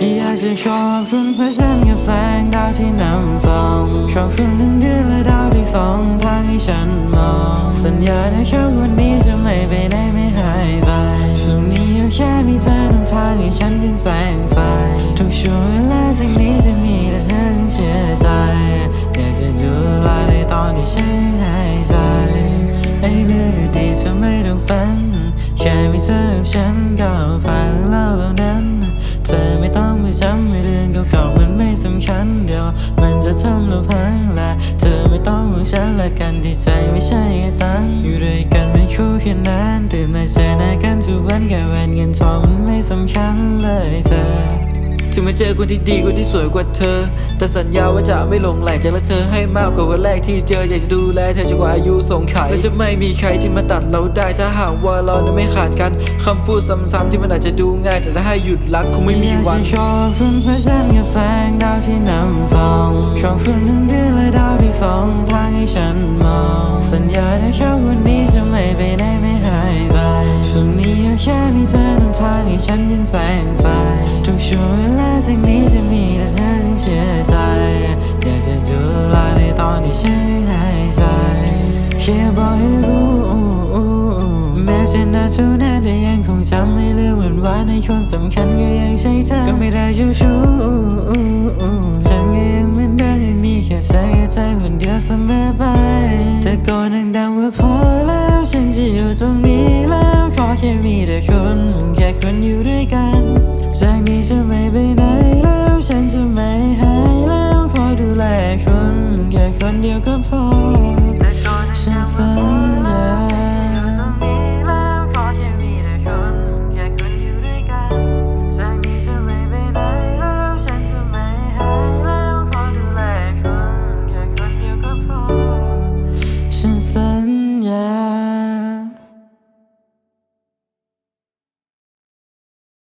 อยากจะชอบคุณเพื่อเส้นกับแสงดาวที่นำส่องชอบคุณทั้งเดือนและดาวที่สองทางให้ฉันมอง สัญญานะครับวันนี้จะไม่ไปไหนไม่หายไปช่วงนี้有แค่มีเธอนำทางให้ฉันดินแสงไฟ ทุกช่วงเวลาจากนี้จะมีแต่เธอทั้งเชื่อใจ อยากจะดูแลในตอนที่ฉันหายใจไอ้เรื่องดีตเธอไม่ต้องฟังแค่มีเธอกับฉันก็ผ่านเรื่องเล่าเหล่านั้นำคัญเดียว มันจะทำเราพังและเธอไม่ต้องห่วงฉันละกันที่ใจไม่ใช่ตังอยู่ด้วยกันไม่คู่แค่นั้นตื่นมาเจอหน้ากันทุกวันแค่แหวนเงินทองมันไม่สำคัญเลยเธอ ถึงมาเจอคนที่ดีคนที่สวยกว่าเธอ แต่สัญญาว่าจะไม่หลงไหลจะรักเธอให้มากกว่าวันแรกที่เจออยากจะดูแลเธอจนกว่าอายุส่งไขและจะไม่มีใครที่มาตัดเราได้ถ้าหากว่าเรานั้นไม่ขาดกันคำพูดซ้ำๆที่มันอาจจะดูง่าย แต่ถ้าให้หยุดรักคงไม่มีวันชอบคุณเพื่อเส้นกับแสงดาวที่นำส่องชอบคุณทั้งเดือนและดาวที่ส่องทางให้ฉันมอง สัญญานะครับวันนี้จะไม่ไปไหน ทางให้ฉันยินแสงไฟ ทุกช่วงเวลาจากนี้จะมีแต่เธองเชื่อใจ อยากจะดูแลในตอนที่ฉันหายใจแค่บอกให้รู้แม้ฉันน่าทุกนแต่ยังคงจำไม่ลืมวันวานในคนสำคัญก็ยังใช่เธอก็ไม่ได้เจ้าชู้ฉันก็ยังเหมือนเดิมยังมีแค่ใจกับใจคนเดียวเสมอไป ค่มีแต่คนแค่คนอยู่ด้วยกันจากนี้จะไม่ไปไหนแล้วฉันจะไม่หายแล้วพอดูแลคนแค่คนเดียวก็พอฉันสัญญา